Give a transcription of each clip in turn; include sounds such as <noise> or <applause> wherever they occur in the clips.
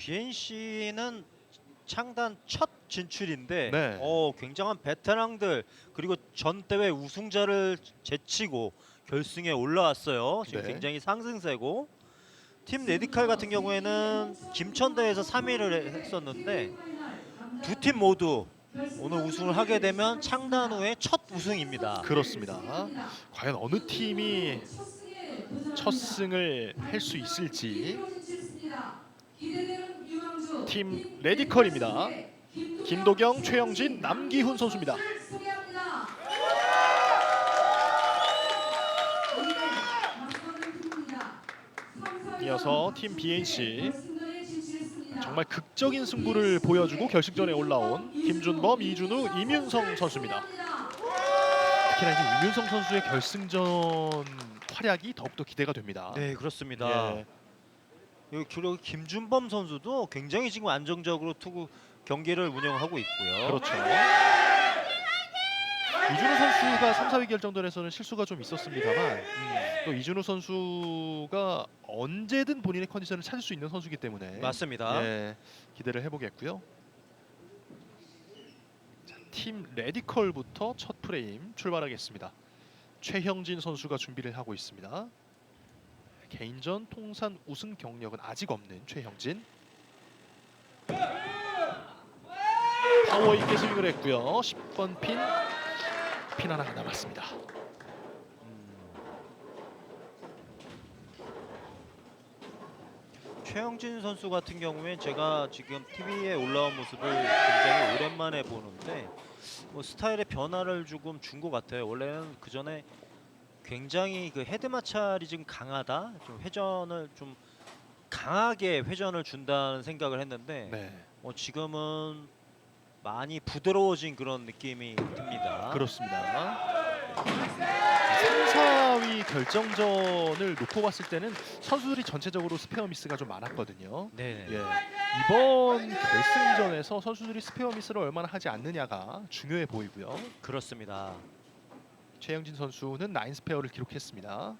BNC는 창단 첫 진출인데 네. 어, 굉장한 베테랑들 그리고 전 대회 우승자를 제치고 결승에 올라왔어요. 지금 네. 굉장히 상승세고 팀 레디칼 같은 경우에는 김천대에서 3위를 했었는데 두 팀 모두 오늘 우승을 하게 되면 창단 후에 첫 우승입니다. 그렇습니다. 과연 어느 팀이 첫 승을 할 수 있을지 팀 레디컬입니다. 김도경, 최영진, 남기훈 선수입니다. 이어서 팀 BNC 정말 극적인 승부를 보여주고 결승전에 올라온 김준범, 이준우, 이윤성 선수입니다. 특히나 이제 이윤성 선수의 결승전 활약이 더욱더 기대가 됩니다. 네, 그렇습니다. 예. 여기 그리고 김준범 선수도 굉장히 지금 안정적으로 투구 경기를 운영하고 있고요. 그렇죠. 이준우 선수가 3, 4위 결정전에서는 실수가 좀 있었습니다만 음, 또 이준우 선수가 언제든 본인의 컨디션을 찾을 수 있는 선수이기 때문에 맞습니다. 예, 기대를 해보겠고요. 자, 팀 레디컬부터 첫 프레임 출발하겠습니다. 최형진 선수가 준비를 하고 있습니다. 개인전 통산 우승 경력은 아직 없는 최형진. 파워 있게 스윙을 했고요. 10번 핀, 핀 하나가 남았습니다. 최영진 선수 같은 경우에 제가 지금 TV에 올라온 모습을 굉장히 오랜만에 보는데 뭐 스타일의 변화를 조금 준 것 같아요. 원래는 그 전에 굉장히 그 헤드 마찰이 좀 강하다, 좀 회전을 좀 강하게 회전을 준다는 생각을 했는데 네, 어, 지금은 많이 부드러워진 그런 느낌이 듭니다. 그렇습니다. 3, 4위 결정전을 놓고 봤을 때는 선수들이 전체적으로 스페어 미스가 좀 많았거든요. 네. 예, 이번 결승전에서 선수들이 스페어 미스를 얼마나 하지 않느냐가 중요해 보이고요. 그렇습니다. 최영진 선수는 9 스페어를 기록했습니다.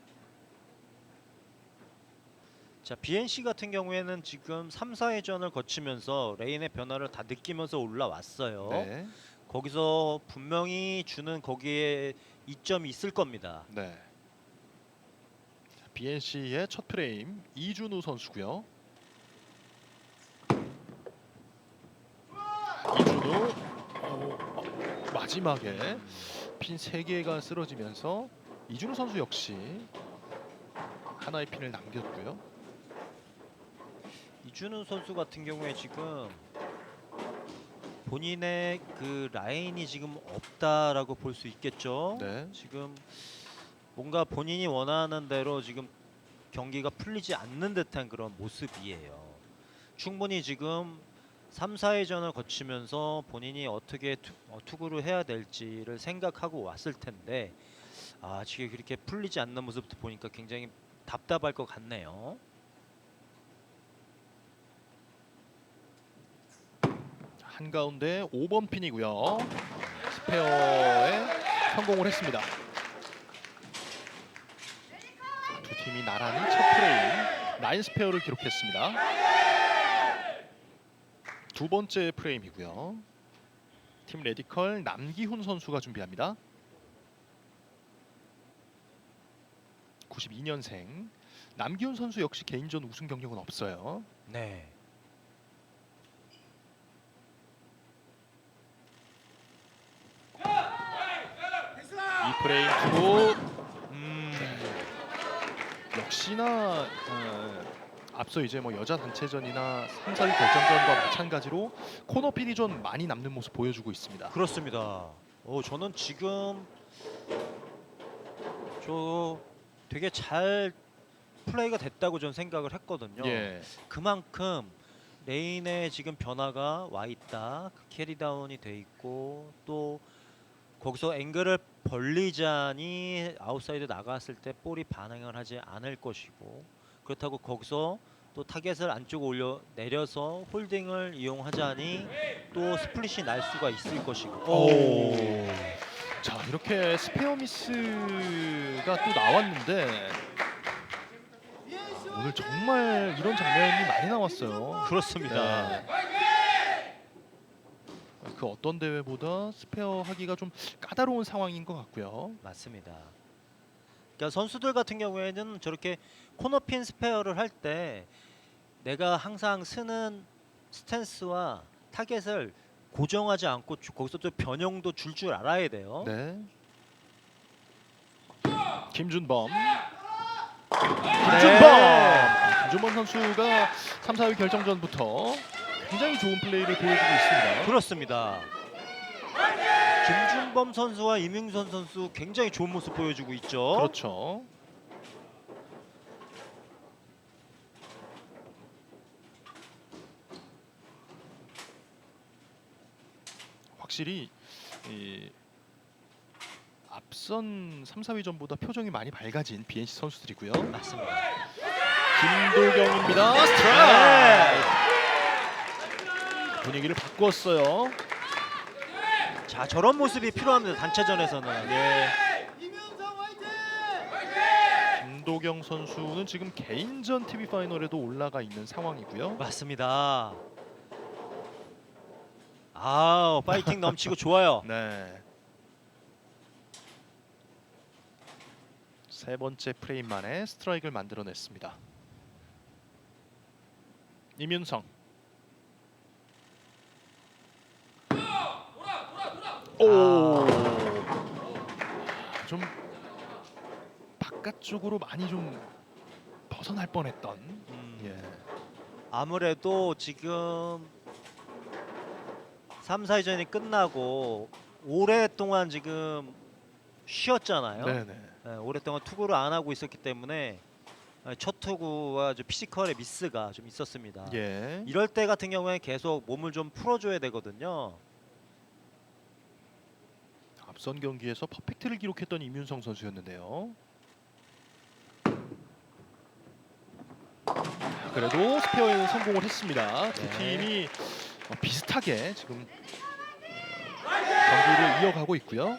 자, BNC 같은 경우에는 지금 3, 4회전을 거치면서 레인의 변화를 다 느끼면서 올라왔어요. 네, 거기서 분명히 주는 거기에 이점이 있을 겁니다. 네. 자, BNC의 첫 프레임 이준우 선수고요. 이준우 어, 어, 마지막에 핀 3개가 쓰러지면서 이준우 선수 역시 하나의 핀을 남겼고요. 이준우 선수 같은 경우에 지금 본인의 그 라인이 지금 없다라고 볼 수 있겠죠. 네. 지금 뭔가 본인이 원하는 대로 지금 경기가 풀리지 않는 듯한 그런 모습이에요. 충분히 지금 3, 4회전을 거치면서 본인이 어떻게 투, 어, 투구를 해야 될지를 생각하고 왔을 텐데 아 지금 그렇게 풀리지 않는 모습도 보니까 굉장히 답답할 것 같네요. 한가운데 5번 핀이고요. 스페어에 성공을 했습니다. 두 팀이 나란히 첫 프레임 나인 스페어를 기록했습니다. 두 번째 프레임이고요. 팀 레디컬 남기훈 선수가 준비합니다. 92년생 남기훈 선수 역시 개인전 우승 경력은 없어요. 네. 이 프레임 두고 음, 역시나 어, 앞서 이제 뭐 여자 단체전이나 3, 4위 결정전과 마찬가지로 코너 필이 좀 많이 남는 모습 보여주고 있습니다. 그렇습니다. 어, 저는 지금 저 되게 잘 플레이가 됐다고 저는 생각을 했거든요. 예, 그만큼 레인의 지금 변화가 와 있다. 그 캐리 다운이 돼 있고 또 거기서 앵글을 벌리자니 아웃사이드 나갔을 때 볼이 반응을 하지 않을 것이고 그렇다고 거기서 또 타겟을 안쪽 올려 내려서 홀딩을 이용하자니 또 스플릿이 날 수가 있을 것이고. 오. 자 이렇게 스페어 미스가 또 나왔는데 오늘 정말 이런 장면이 많이 나왔어요. 그렇습니다. 네. 그 어떤 대회보다 스페어 하기가 좀 까다로운 상황인 것 같고요. 맞습니다. 그러니까 선수들 같은 경우에는 저렇게 코너핀 스페어를 할 때 내가 항상 쓰는 스탠스와 타겟을 고정하지 않고 주- 거기서 또 변형도 줄 줄 알아야 돼요. 네. 김준범. 네. 김준범. 아, 김준범 선수가 3, 4위 결정전부터 굉장히 좋은 플레이를 보여주고 있습니다. 그렇습니다. 김준범 선수와 이명선 선수 굉장히 좋은 모습 보여주고 있죠. 그렇죠. 확실히 이 앞선 3, 4위 전보다 표정이 많이 밝아진 BNC 선수들이고요. 맞습니다. 김도경입니다. 스트라이크. 분위기를 바꿨어요. 자 저런 모습이 필요합니다. 단체전에서는. 예. 김도경 선수는 지금 개인전 TV 파이널에도 올라가 있는 상황이고요. 맞습니다. 아 파이팅 <laughs> 넘치고 좋아요. 네. 세 번째 프레임 만에 스트라이크를 만들어냈습니다. 이윤성. 오. 좀 바깥쪽으로 많이 좀 벗어날 뻔했던. 음, 예. 아무래도 지금 3, 4회전이 끝나고 오랫동안 지금 쉬었잖아요. 네네. 네, 오랫동안 투구를 안 하고 있었기 때문에 아, 첫 투구와 좀 피지컬의 미스가 좀 있었습니다. 예. 이럴 때 같은 경우에 계속 몸을 좀 풀어줘야 되거든요. 앞선 경기에서 퍼펙트를 기록했던 이윤성 선수였는데요. 그래도 스페어에는 성공을 했습니다. 두 네. 팀이 어, 비슷하게 지금 어, 경기를 이어가고 있고요.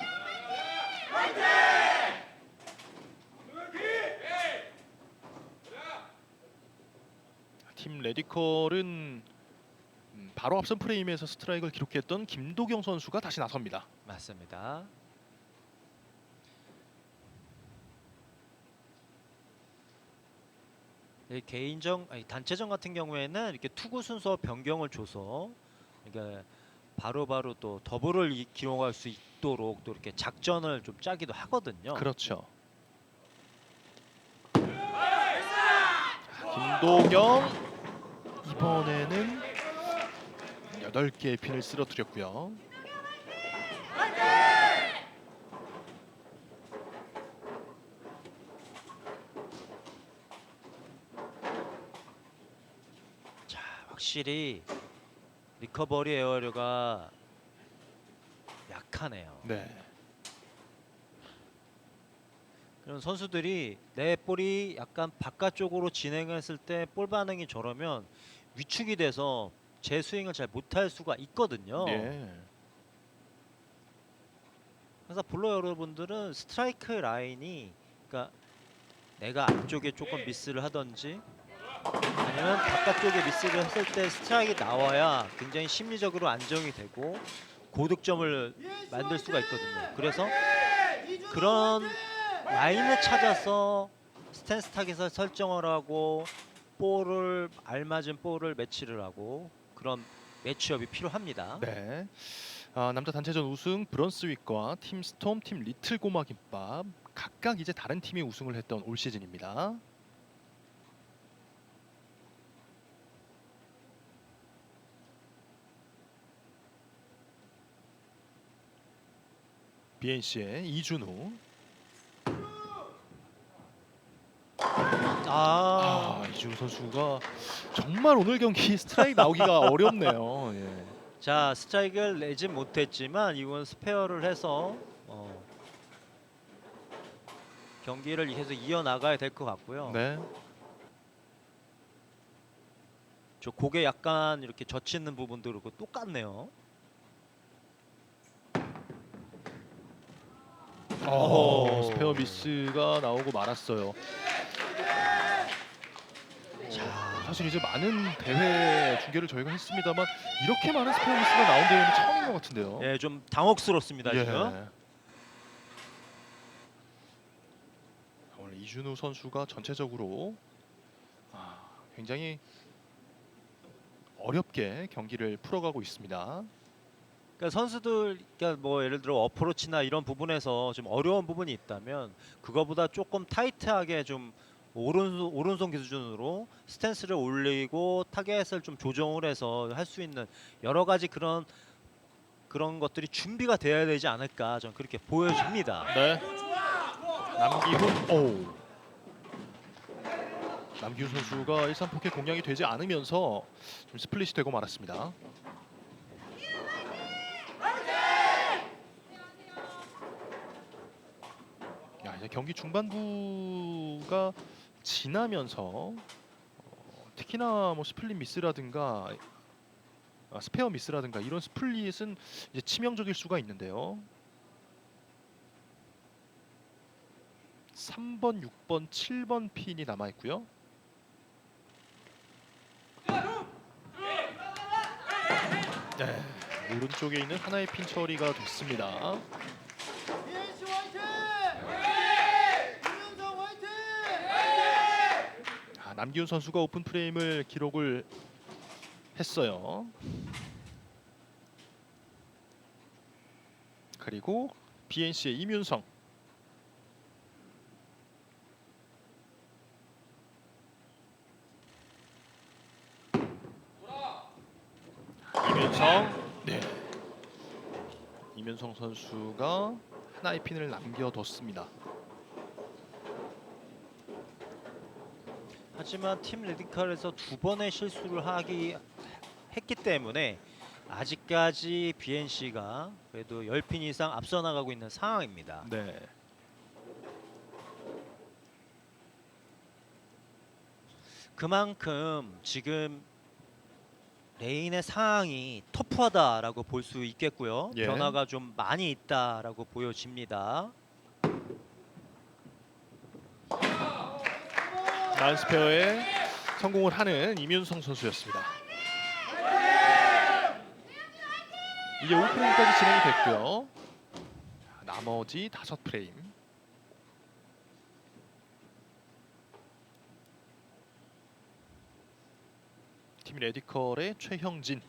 팀 레디컬은 음, 바로 앞선 프레임에서 스트라이크를 기록했던 김도경 선수가 다시 나섭니다. 맞습니다. 이 개인전, 아니 단체전 같은 경우에는 이렇게 투구 순서 변경을 줘서 그러니까 바로바로 또 더블을 이- 기록할 수 있도록 또 이렇게 작전을 좀 짜기도 하거든요. 그렇죠. 김도경 이번에는 8개의 핀을 쓰러뜨렸고요. 자, 확실히 리커버리 에어리가 약하네요. 네. 그런 선수들이 내 볼이 약간 바깥쪽으로 진행했을 때 볼 반응이 저러면 위축이 돼서 제 스윙을 잘 못할 수가 있거든요. 예. 그래서 볼러 여러분들은 스트라이크 라인이 그러니까 내가 앞쪽에 조금 미스를 하든지 아니면 바깥쪽에 미스를 했을 때 스트라이크 나와야 굉장히 심리적으로 안정이 되고 고득점을 만들 수가 있거든요. 그래서 그런 라인을 찾아서 스탠스 타겟을 설정을 하고 볼을 알맞은 볼을 매치를 하고 그런 매치업이 필요합니다. 네. 아, 남자 단체전 우승 브런스윅과 팀 스톰, 팀 리틀 고마 김밥 각각 이제 다른 팀이 우승을 했던 올 시즌입니다. BNC의 이준우. 아, 아, 이준우 선수가 정말 오늘 경기 <laughs> 스트라이크 나오기가 어렵네요. 예. 자 스트라이크를 내지 못했지만 이건 스페어를 해서 어, 경기를 계속 이어 나가야 될 것 같고요. 네. 저 고개 약간 이렇게 젖히는 부분도 그렇고 똑같네요. 어, 오. 스페어 미스가 나오고 말았어요. 사실 이제 많은 대회 중계를 저희가 했습니다만 이렇게 많은 스페어 미스가 나온 대회는 처음인 것 같은데요. 예, 좀 당혹스럽습니다 예. 지금. 오늘 이준우 선수가 전체적으로 아, 굉장히 어렵게 경기를 풀어가고 있습니다. 그러니까 선수들, 그러니까 뭐 예를 들어 어프로치나 이런 부분에서 좀 어려운 부분이 있다면 그거보다 조금 타이트하게 좀 오른손 오른손 기준으로 스탠스를 올리고 타겟을 좀 조정을 해서 할 수 있는 여러 가지 그런 그런 것들이 준비가 돼야 되지 않을까 저는 그렇게 보여집니다. 네. 남기훈 오. 남기훈 선수가 1, 3포켓 공략이 되지 않으면서 좀 스플릿이 되고 말았습니다. 이제 경기 중반부가 지나면서 어, 특히나 뭐 스플릿 미스라든가 아, 스페어 미스라든가 이런 스플릿은 이제 치명적일 수가 있는데요. 3번, 6번, 7번 핀이 남아 있고요. 네, 오른쪽에 있는 하나의 핀 처리가 됐습니다. BNC 화이팅! 김윤성 화이팅! 아, 남기훈 선수가 오픈 프레임을 기록을 했어요. 그리고 BNC의 이윤성. 이윤성. 네. 이윤성 선수가 하나의 핀을 남겨뒀습니다. 하지만 팀 레디컬에서 두 번의 실수를 하기 했기 때문에 아직까지 BNC가 그래도 10핀 이상 앞서 나가고 있는 상황입니다. 네. 그만큼 지금 레인의 상황이 터프하다라고 볼 수 있겠고요. 예. 변화가 좀 많이 있다라고 보여집니다. 난스페어에 성공을 하는 이윤성 선수였습니다. 이제 5프레임까지 진행이 됐고요. 자, 나머지 다섯 프레임. 팀 레디컬의 최형진.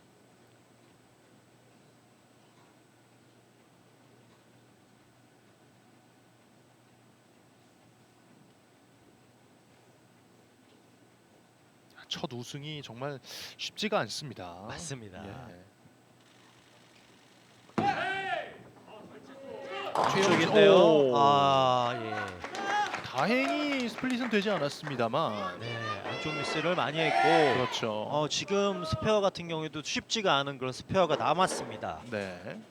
첫 우승이 정말 쉽지가 않습니다. 맞습니다. 예. 쪽인데요. 오. 아 예. 다행히 스플릿은 되지 않았습니다만. 네 안쪽 미스를 많이 했고 그렇죠. 어, 지금 스페어 같은 경우에도 쉽지가 않은 그런 스페어가 남았습니다. 네.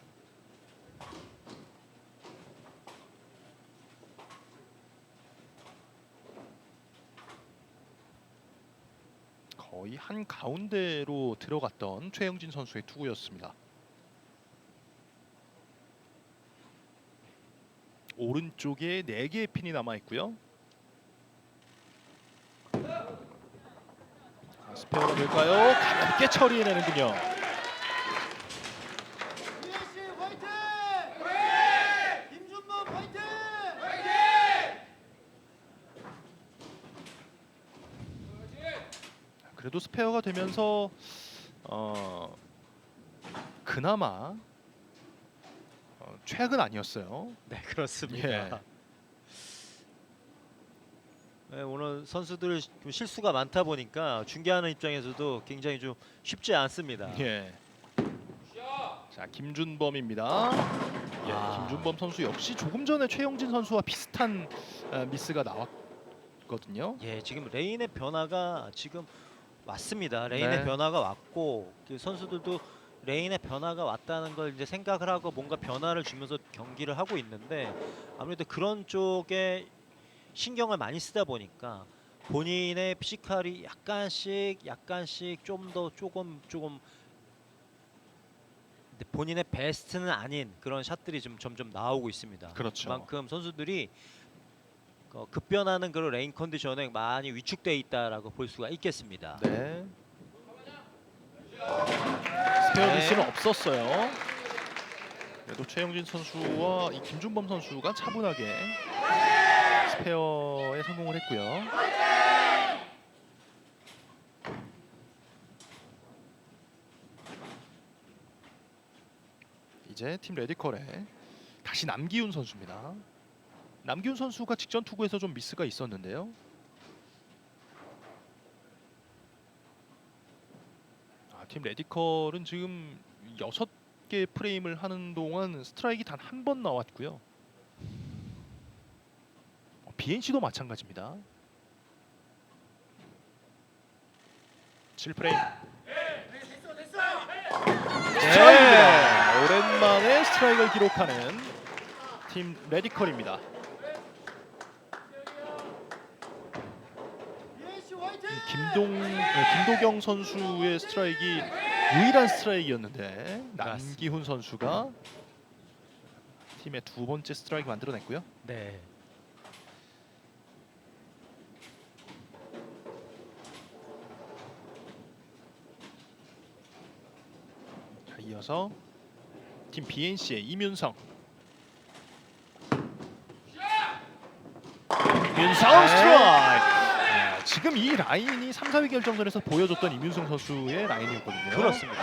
거의 한 가운데로 들어갔던 최영진 선수의 투구였습니다. 오른쪽에 4개의 핀이 남아 있고요. 자, 스페어가 될까요? 가볍게 처리해내는군요. BNC 화이팅! 김준범 화이팅! 그래도 스페어가 되면서 어 그나마 어, 최악은 아니었어요. 네 그렇습니다. 예. 네, 오늘 선수들 좀 실수가 많다 보니까 중계하는 입장에서도 굉장히 좀 쉽지 않습니다. 예. 자 김준범입니다. 예, 아. 김준범 선수 역시 조금 전에 최영진 선수와 비슷한 어, 미스가 나왔거든요. 예, 지금 레인의 변화가 지금 왔습니다. 레인의 네. 변화가 왔고 그 선수들도 레인의 변화가 왔다는 걸 이제 생각을 하고 뭔가 변화를 주면서 경기를 하고 있는데 아무래도 그런 쪽에 신경을 많이 쓰다 보니까 본인의 피지컬이 약간씩 약간씩 좀 더 조금 조금 본인의 베스트는 아닌 그런 샷들이 좀 점점 나오고 있습니다. 그렇죠. 그만큼 선수들이 어, 급변하는 그런 레인 컨디션에 많이 위축돼 있다라고 볼 수가 있겠습니다. 네. 스페어 네. 미스는 없었어요. 그래도 최영진 선수와 이 김준범 선수가 차분하게 스페어에 성공을 했고요. 이제 팀 레디컬에 다시 남기훈 선수입니다. 남기훈 선수가 직전 투구에서 좀 미스가 있었는데요. 아, 팀 레디컬은 지금 여섯 개 프레임을 하는 동안 스트라이크 단 한 번 나왔고요. 어, BNC도 마찬가지입니다. 7프레임. 스트라이크입니다. 오랜만에 스트라이크를 기록하는 팀 레디컬입니다. BNC 화이팅! 김동 네, 김도경 선수의 스트라이크 유일한 스트라이크였는데 남기훈 선수가 팀의 두 번째 스트라이크 만들어냈고요. 네. 자, 이어서 팀 BNC의 이윤성. 이윤성 네. 스트라이크. 네, 지금 이 라인이 3, 4위 결정전에서 보여줬던 이윤성 선수의 라인이었거든요. 그렇습니다.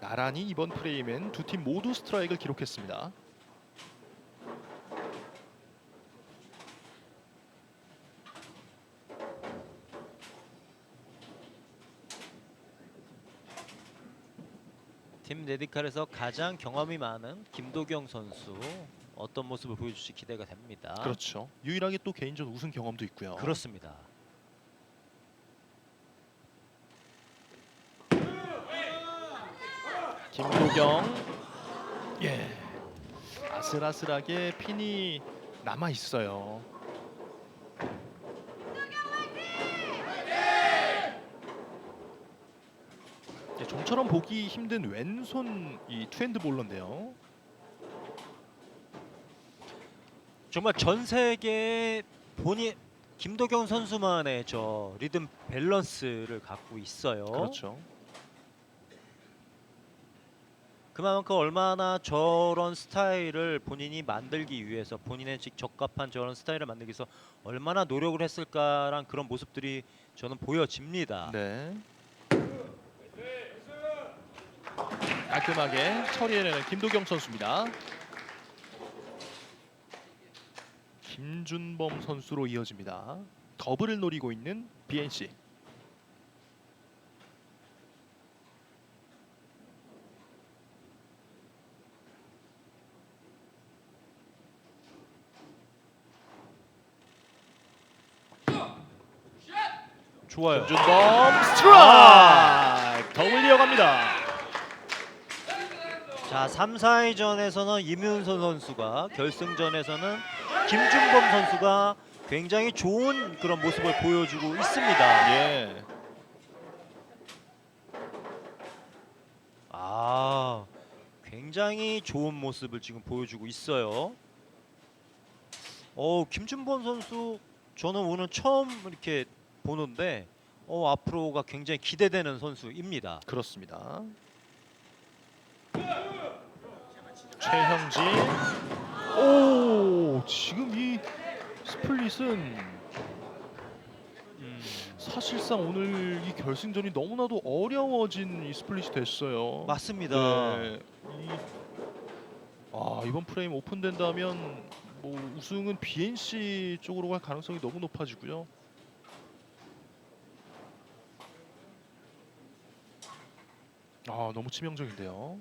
나란히 이번 프레임엔 두 팀 모두 스트라이크를 기록했습니다. 팀 레디칼에서 가장 경험이 많은 김도경 선수 어떤 모습을 보여줄지 기대가 됩니다. 그렇죠. 유일하게 또 개인전 우승 경험도 있고요. 그렇습니다. 김도경. 예. 아슬아슬하게 핀이 남아 있어요. 예, 좀처럼 보기 힘든 왼손 이 투핸드 볼러인데요. 정말 전 세계 본인 김도경 선수만의 저 리듬 밸런스를 갖고 있어요. 그렇죠. 그만큼 얼마나 저런 스타일을 본인이 만들기 위해서 본인의 직 적합한 저런 스타일을 만들기 위해서 얼마나 노력을 했을까란 그런 모습들이 저는 보여집니다. 네. 깔끔하게 처리해내는 김도경 선수입니다. 김준범 선수로 이어집니다. 더블을 노리고 있는 BNC. 좋아요. 김준범 스트라이크 더블 이어갑니다. 자, 3, 4위전에서는 이문선 선수가 결승전에서는 김준범 선수가 굉장히 좋은 그런 모습을 보여주고 있습니다. 예. 아, 굉장히 좋은 모습을 지금 보여주고 있어요. 어, 김준범 선수 저는 오늘 처음 이렇게 보는데 어, 앞으로가 굉장히 기대되는 선수입니다. 그렇습니다. 최형진. 오, 지금 이 스플릿은 음, 사실상 오늘 이 결승전이 너무나도 어려워진 이 스플릿이 됐어요. 맞습니다. 네. 이, 아 이번 프레임 오픈된다면 뭐 우승은 BNC 쪽으로 갈 가능성이 너무 높아지고요. 아 너무 치명적인데요.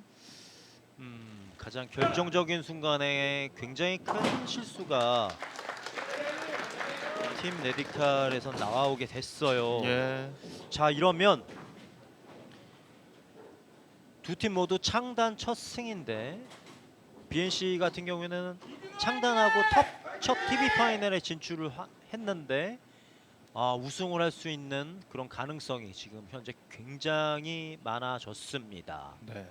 음, 가장 결정적인 순간에 굉장히 큰 실수가 팀 레디칼에서 나오게 됐어요. 예. 자 이러면 두 팀 모두 창단 첫 승인데 BNC 같은 경우에는 창단하고 톱첫 TV 파이널에 진출을 하- 했는데 아, 우승을 할 수 있는 그런 가능성이 지금 현재 굉장히 많아졌습니다. 네.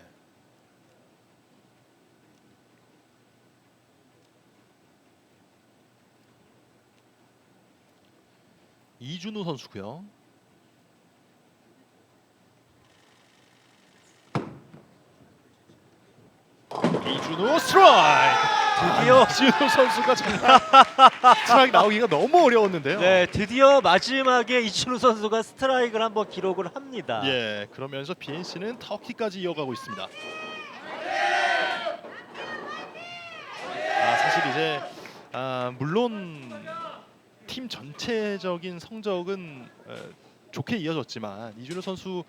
이준우 선수고요. 이준우 스트라이크. 드디어 이준우 선수가 정말 <laughs> 스트라이크 나오기가 너무 어려웠는데요. 네 드디어 마지막에 이준우 선수가 스트라이크를 한번 기록을 합니다. 예, 그러면서 BNC는 터키까지 이어가고 있습니다. 아 사실 이제 아, 물론 팀 전체적인 성적은 어, 좋게 이어졌지만 이준호 선수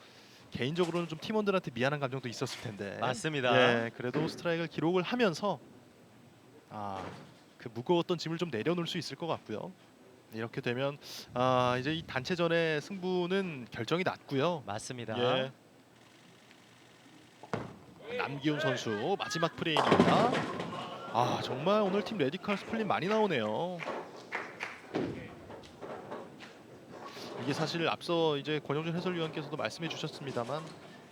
개인적으로는 좀 팀원들한테 미안한 감정도 있었을 텐데. 맞습니다. 예, 그래도 스트라이크를 기록을 하면서 아, 그 무거웠던 짐을 좀 내려놓을 수 있을 것 같고요. 이렇게 되면 아, 이제 이 단체전의 승부는 결정이 났고요. 맞습니다. 예. 남기훈 선수 마지막 프레임입니다. 아 정말 오늘 팀 레디컬 스플릿 많이 나오네요. 이게 사실 앞서 이제 권영준 해설위원께서도 말씀해 주셨습니다만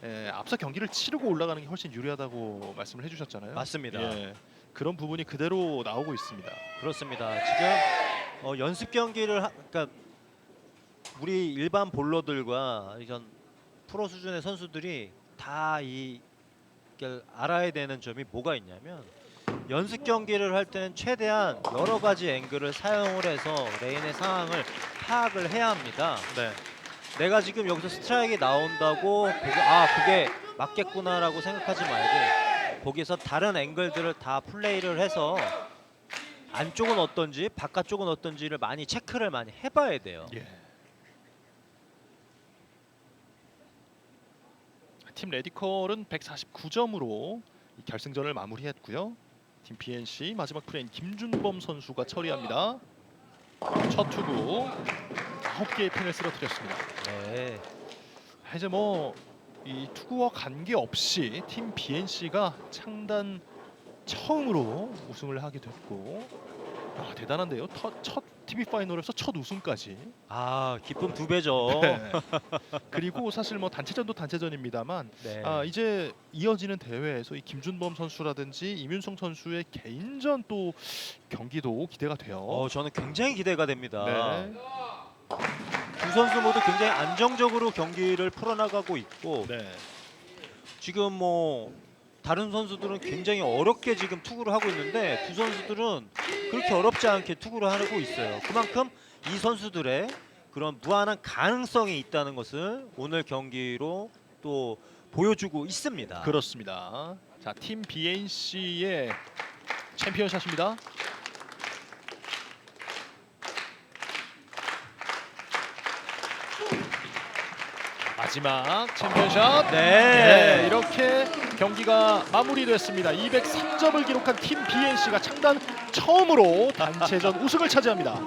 예, 앞서 경기를 치르고 올라가는 게 훨씬 유리하다고 말씀을 해주셨잖아요. 맞습니다. 예, 그런 부분이 그대로 나오고 있습니다. 그렇습니다. 지금 어, 연습 경기를 하, 그러니까 우리 일반 볼러들과 이런 프로 수준의 선수들이 다이 알아야 되는 점이 뭐가 있냐면 연습 경기를 할 때는 최대한 여러 가지 앵글을 사용을 해서 레인의 상황을 파악을 해야 합니다. 네. 내가 지금 여기서 스트라이크 나온다고 보고 아 그게 맞겠구나라고 생각하지 말고 거기서 다른 앵글들을 다 플레이를 해서 안쪽은 어떤지 바깥쪽은 어떤지를 많이 체크를 많이 해봐야 돼요. 예. 팀 레디컬은 149점으로 결승전을 마무리했고요. 팀 BNC 마지막 프레임 김준범 선수가 처리합니다. 첫 투구 9개의 핀을 쓰러뜨렸습니다. 네, 이제 뭐 이 투구와 관계없이 팀 BNC가 창단 처음으로 우승을 하게 됐고 아, 대단한데요. 첫, 첫 TV 파이널에서 첫 우승까지. 아 기쁨 두 배죠. 네. <laughs> 그리고 사실 뭐 단체전도 단체전입니다만 네. 아, 이제 이어지는 대회에서 이 김준범 선수라든지 이윤성 선수의 개인전 또 경기도 기대가 돼요. 어 저는 굉장히 기대가 됩니다. 네. 두 선수 모두 굉장히 안정적으로 경기를 풀어나가고 있고 네. 지금 뭐 다른 선수들은 굉장히 어렵게 지금 투구를 하고 있는데 두 선수들은 그렇게 어렵지 않게 투구를 하고 있어요. 그만큼 이 선수들의 그런 무한한 가능성이 있다는 것을 오늘 경기로 또 보여주고 있습니다. 그렇습니다. 자, 팀 BNC의 챔피언샷입니다. 마지막 챔피언샷. 네. 네, 이렇게 경기가 마무리됐습니다. 203점을 기록한 팀 BNC가 창단 처음으로 단체전 우승을 차지합니다.